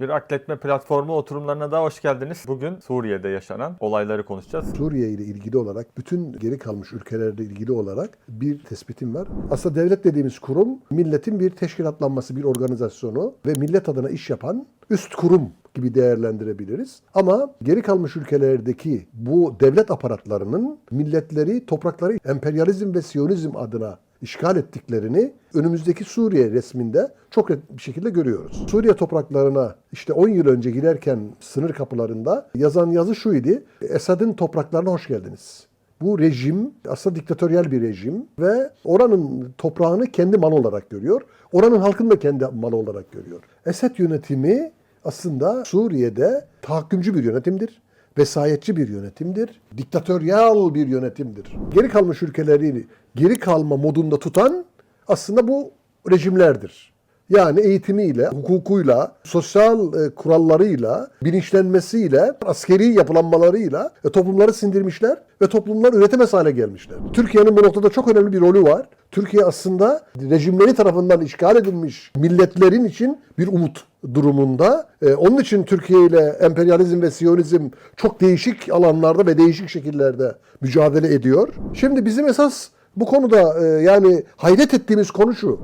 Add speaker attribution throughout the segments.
Speaker 1: Bir akletme platformu oturumlarına daha hoş geldiniz. Bugün Suriye'de yaşanan olayları konuşacağız.
Speaker 2: Suriye ile ilgili olarak bütün geri kalmış ülkelerde ilgili olarak bir tespitim var. Aslında devlet dediğimiz kurum milletin bir teşkilatlanması, bir organizasyonu ve millet adına iş yapan üst kurum gibi değerlendirebiliriz. Ama geri kalmış ülkelerdeki bu devlet aparatlarının milletleri, toprakları emperyalizm ve siyonizm adına işgal ettiklerini önümüzdeki Suriye resminde çok net bir şekilde görüyoruz. Suriye topraklarına işte 10 yıl önce girerken sınır kapılarında yazan yazı şuydu. Esad'ın topraklarına hoş geldiniz. Bu rejim aslında diktatöryel bir rejim ve oranın toprağını kendi malı olarak görüyor. Oranın halkını da kendi malı olarak görüyor. Esed yönetimi aslında Suriye'de tahakkümcü bir yönetimdir vesayetçi bir yönetimdir. Diktatöryal bir yönetimdir. Geri kalmış ülkeleri geri kalma modunda tutan aslında bu rejimlerdir. Yani eğitimiyle, hukukuyla, sosyal e, kurallarıyla, bilinçlenmesiyle, askeri yapılanmalarıyla e, toplumları sindirmişler ve toplumlar üretemez hale gelmişler. Türkiye'nin bu noktada çok önemli bir rolü var. Türkiye aslında rejimleri tarafından işgal edilmiş milletlerin için bir umut durumunda. E, onun için Türkiye ile emperyalizm ve siyonizm çok değişik alanlarda ve değişik şekillerde mücadele ediyor. Şimdi bizim esas bu konuda e, yani hayret ettiğimiz konu şu.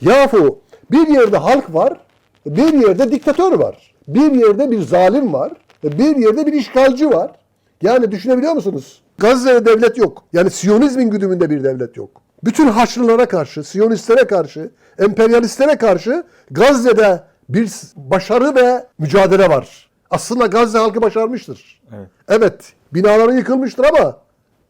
Speaker 2: Yahu bir yerde halk var, bir yerde diktatör var. Bir yerde bir zalim var, bir yerde bir işgalci var. Yani düşünebiliyor musunuz? Gazze'de devlet yok. Yani Siyonizmin güdümünde bir devlet yok. Bütün Haçlılara karşı, Siyonistlere karşı, emperyalistlere karşı Gazze'de bir başarı ve mücadele var. Aslında Gazze halkı başarmıştır.
Speaker 1: Evet.
Speaker 2: Evet, binaları yıkılmıştır ama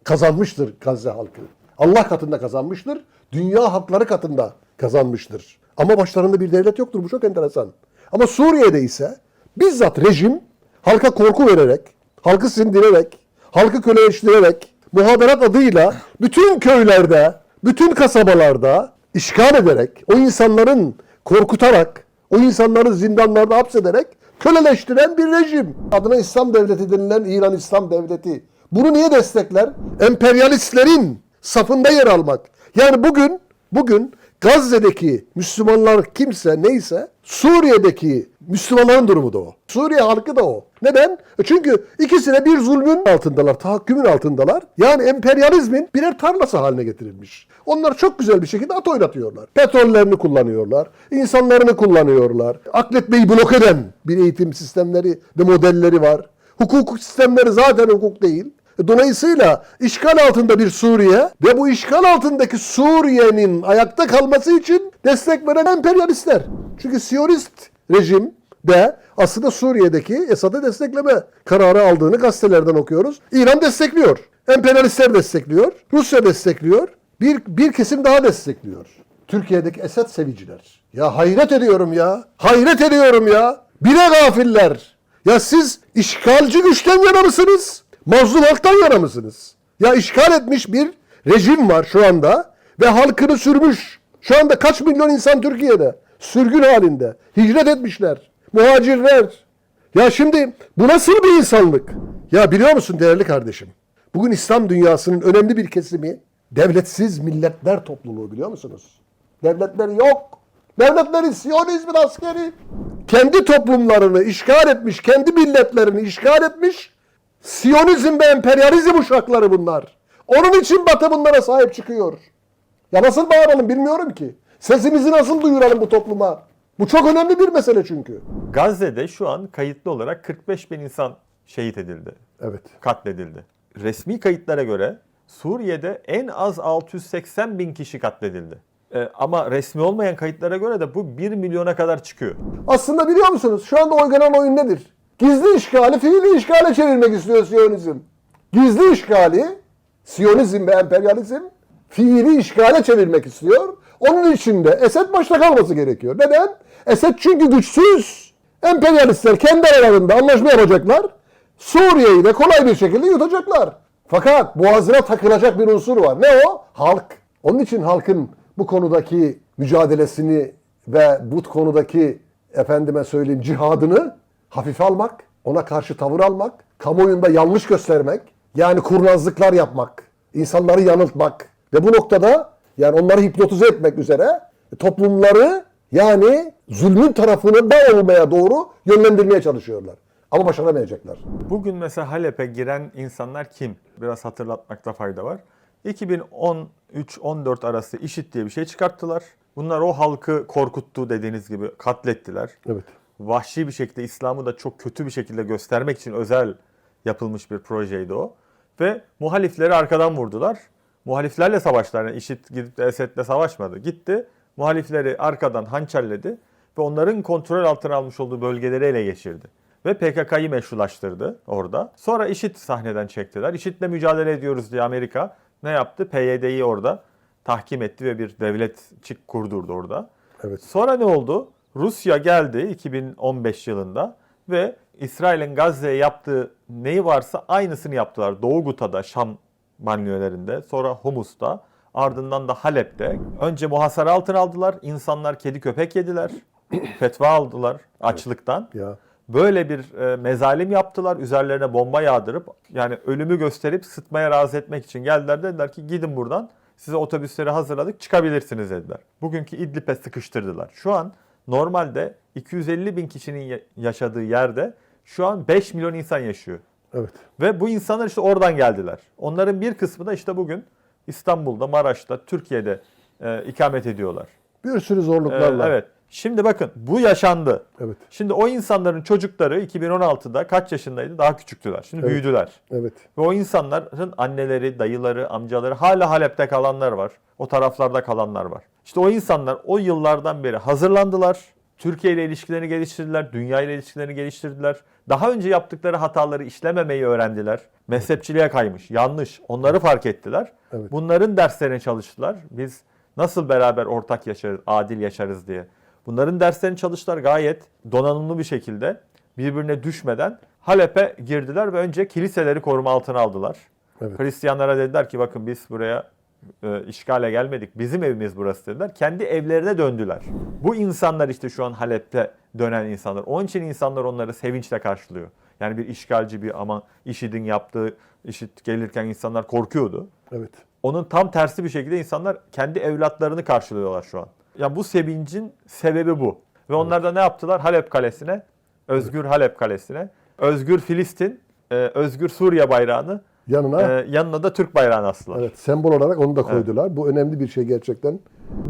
Speaker 2: kazanmıştır Gazze halkı. Allah katında kazanmıştır, dünya halkları katında kazanmıştır. Ama başlarında bir devlet yoktur. Bu çok enteresan. Ama Suriye'de ise bizzat rejim halka korku vererek, halkı sindirerek, halkı köleleştirerek, muhaberat adıyla bütün köylerde, bütün kasabalarda işgal ederek, o insanların korkutarak, o insanları zindanlarda hapsederek köleleştiren bir rejim. Adına İslam Devleti denilen İran İslam Devleti. Bunu niye destekler? Emperyalistlerin safında yer almak. Yani bugün bugün Gazze'deki Müslümanlar kimse neyse Suriye'deki Müslümanların durumu da o. Suriye halkı da o. Neden? E Çünkü ikisine bir zulmün altındalar, tahakkümün altındalar. Yani emperyalizmin birer tarlası haline getirilmiş. Onlar çok güzel bir şekilde at oynatıyorlar. Petrollerini kullanıyorlar, insanlarını kullanıyorlar. Akletmeyi blok eden bir eğitim sistemleri ve modelleri var. Hukuk sistemleri zaten hukuk değil. Dolayısıyla işgal altında bir Suriye ve bu işgal altındaki Suriye'nin ayakta kalması için destek veren emperyalistler. Çünkü Siyonist rejim de aslında Suriye'deki Esad'ı destekleme kararı aldığını gazetelerden okuyoruz. İran destekliyor. Emperyalistler destekliyor. Rusya destekliyor. Bir, bir kesim daha destekliyor. Türkiye'deki Esad seviciler. Ya hayret ediyorum ya. Hayret ediyorum ya. Bire gafiller. Ya siz işgalci güçten yana mısınız? Mazlum halktan yana mısınız? Ya işgal etmiş bir rejim var şu anda ve halkını sürmüş. Şu anda kaç milyon insan Türkiye'de? Sürgün halinde. Hicret etmişler. Muhacirler. Ya şimdi bu nasıl bir insanlık? Ya biliyor musun değerli kardeşim? Bugün İslam dünyasının önemli bir kesimi devletsiz milletler topluluğu biliyor musunuz? Devletleri yok. Devletleri Siyonizmin askeri. Kendi toplumlarını işgal etmiş, kendi milletlerini işgal etmiş. Siyonizm ve emperyalizm uşakları bunlar. Onun için Batı bunlara sahip çıkıyor. Ya nasıl bağıralım bilmiyorum ki. Sesimizi nasıl duyuralım bu topluma? Bu çok önemli bir mesele çünkü.
Speaker 1: Gazze'de şu an kayıtlı olarak 45 bin insan şehit edildi,
Speaker 2: Evet.
Speaker 1: katledildi. Resmi kayıtlara göre Suriye'de en az 680 bin kişi katledildi. Ee, ama resmi olmayan kayıtlara göre de bu 1 milyona kadar çıkıyor.
Speaker 2: Aslında biliyor musunuz şu anda oynanan oyun nedir? Gizli işgali fiili işgale çevirmek istiyor Siyonizm. Gizli işgali, Siyonizm ve emperyalizm fiili işgale çevirmek istiyor. Onun için de Esed başta kalması gerekiyor. Neden? Esed çünkü güçsüz. Emperyalistler kendi aralarında anlaşma yapacaklar. Suriye'yi de kolay bir şekilde yutacaklar. Fakat boğazına takılacak bir unsur var. Ne o? Halk. Onun için halkın bu konudaki mücadelesini ve bu konudaki efendime söyleyeyim cihadını hafife almak, ona karşı tavır almak, kamuoyunda yanlış göstermek, yani kurnazlıklar yapmak, insanları yanıltmak ve bu noktada yani onları hipnotize etmek üzere toplumları Yani zulmün tarafını da olmaya doğru yönlendirmeye çalışıyorlar. Ama başaramayacaklar.
Speaker 1: Bugün mesela Halep'e giren insanlar kim? Biraz hatırlatmakta fayda var. 2013-14 arası IŞİD diye bir şey çıkarttılar. Bunlar o halkı korkuttu dediğiniz gibi katlettiler.
Speaker 2: Evet.
Speaker 1: Vahşi bir şekilde İslam'ı da çok kötü bir şekilde göstermek için özel yapılmış bir projeydi o. Ve muhalifleri arkadan vurdular. Muhaliflerle savaştılar. Yani IŞİD gidip de Esed'le savaşmadı. Gitti muhalifleri arkadan hançerledi ve onların kontrol altına almış olduğu bölgeleri ele geçirdi. Ve PKK'yı meşrulaştırdı orada. Sonra IŞİD sahneden çektiler. IŞİD'le mücadele ediyoruz diye Amerika ne yaptı? PYD'yi orada tahkim etti ve bir devletçik kurdurdu orada.
Speaker 2: Evet.
Speaker 1: Sonra ne oldu? Rusya geldi 2015 yılında ve İsrail'in Gazze'ye yaptığı neyi varsa aynısını yaptılar. Doğu Guta'da, Şam banliyölerinde, sonra Humus'ta, ardından da Halep'te. Önce muhasara altına aldılar. İnsanlar kedi köpek yediler. Fetva aldılar açlıktan.
Speaker 2: Ya.
Speaker 1: Böyle bir e, mezalim yaptılar. Üzerlerine bomba yağdırıp yani ölümü gösterip sıtmaya razı etmek için geldiler. Dediler ki gidin buradan. Size otobüsleri hazırladık çıkabilirsiniz dediler. Bugünkü İdlib'e sıkıştırdılar. Şu an normalde 250 bin kişinin ya- yaşadığı yerde şu an 5 milyon insan yaşıyor.
Speaker 2: Evet.
Speaker 1: Ve bu insanlar işte oradan geldiler. Onların bir kısmı da işte bugün İstanbul'da, Maraş'ta, Türkiye'de e, ikamet ediyorlar.
Speaker 2: Bir sürü zorluklarla.
Speaker 1: evet. Şimdi bakın bu yaşandı.
Speaker 2: Evet.
Speaker 1: Şimdi o insanların çocukları 2016'da kaç yaşındaydı? Daha küçüktüler. Şimdi
Speaker 2: Evet.
Speaker 1: büyüdüler.
Speaker 2: Evet.
Speaker 1: Ve o insanların anneleri, dayıları, amcaları hala Halep'te kalanlar var. O taraflarda kalanlar var. İşte o insanlar o yıllardan beri hazırlandılar. Türkiye ile ilişkilerini geliştirdiler, dünya ile ilişkilerini geliştirdiler. Daha önce yaptıkları hataları işlememeyi öğrendiler. Mezhepçiliğe kaymış, yanlış. Onları fark ettiler.
Speaker 2: Evet.
Speaker 1: Bunların derslerine çalıştılar. Biz nasıl beraber ortak yaşarız, adil yaşarız diye. Bunların derslerini çalıştılar gayet donanımlı bir şekilde birbirine düşmeden Halep'e girdiler ve önce kiliseleri koruma altına aldılar.
Speaker 2: Evet.
Speaker 1: Hristiyanlara dediler ki bakın biz buraya e, işgale gelmedik. Bizim evimiz burası dediler. Kendi evlerine döndüler. Bu insanlar işte şu an Halep'te dönen insanlar. Onun için insanlar onları sevinçle karşılıyor. Yani bir işgalci bir ama IŞİD'in yaptığı IŞİD gelirken insanlar korkuyordu.
Speaker 2: Evet.
Speaker 1: Onun tam tersi bir şekilde insanlar kendi evlatlarını karşılıyorlar şu an. Ya bu sevincin sebebi bu. Ve onlar da ne yaptılar? Halep Kalesi'ne, Özgür Halep Kalesi'ne, Özgür Filistin, e, Özgür Suriye bayrağını,
Speaker 2: Yanına
Speaker 1: e, yanına da Türk bayrağını astılar.
Speaker 2: Evet, sembol olarak onu da koydular. Bu önemli bir şey gerçekten.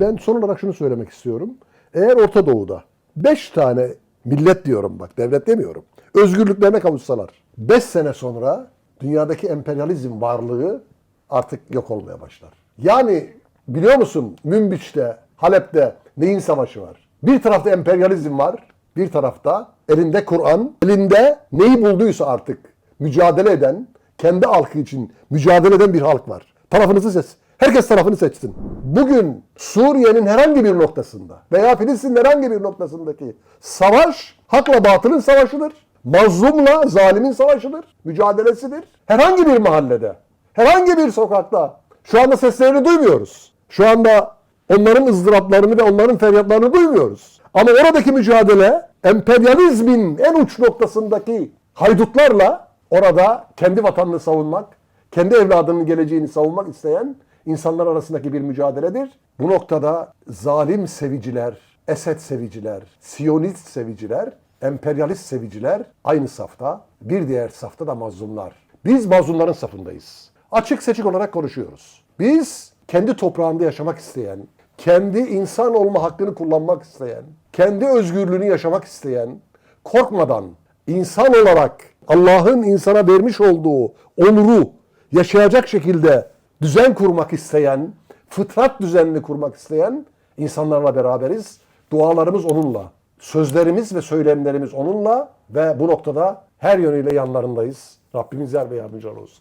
Speaker 2: Ben son olarak şunu söylemek istiyorum. Eğer Orta Doğu'da 5 tane millet diyorum bak, devlet demiyorum. Özgürlüklerine kavuşsalar 5 sene sonra dünyadaki emperyalizm varlığı artık yok olmaya başlar. Yani biliyor musun Münbiç'te, Halep'te neyin savaşı var? Bir tarafta emperyalizm var, bir tarafta elinde Kur'an, elinde neyi bulduysa artık mücadele eden, kendi halkı için mücadele eden bir halk var. Tarafınızı seç. Herkes tarafını seçsin. Bugün Suriye'nin herhangi bir noktasında veya Filistin'in herhangi bir noktasındaki savaş hakla batılın savaşıdır. Mazlumla zalimin savaşıdır. Mücadelesidir. Herhangi bir mahallede, herhangi bir sokakta şu anda seslerini duymuyoruz. Şu anda onların ızdıraplarını ve onların feryatlarını duymuyoruz. Ama oradaki mücadele emperyalizmin en uç noktasındaki haydutlarla orada kendi vatanını savunmak, kendi evladının geleceğini savunmak isteyen insanlar arasındaki bir mücadeledir. Bu noktada zalim seviciler, Esed seviciler, Siyonist seviciler, emperyalist seviciler aynı safta. Bir diğer safta da mazlumlar. Biz mazlumların safındayız. Açık seçik olarak konuşuyoruz. Biz kendi toprağında yaşamak isteyen, kendi insan olma hakkını kullanmak isteyen, kendi özgürlüğünü yaşamak isteyen, korkmadan insan olarak Allah'ın insana vermiş olduğu onuru yaşayacak şekilde düzen kurmak isteyen, fıtrat düzenini kurmak isteyen insanlarla beraberiz. Dualarımız onunla, sözlerimiz ve söylemlerimiz onunla ve bu noktada her yönüyle yanlarındayız. Rabbimiz yer ve yardımcılar olsun.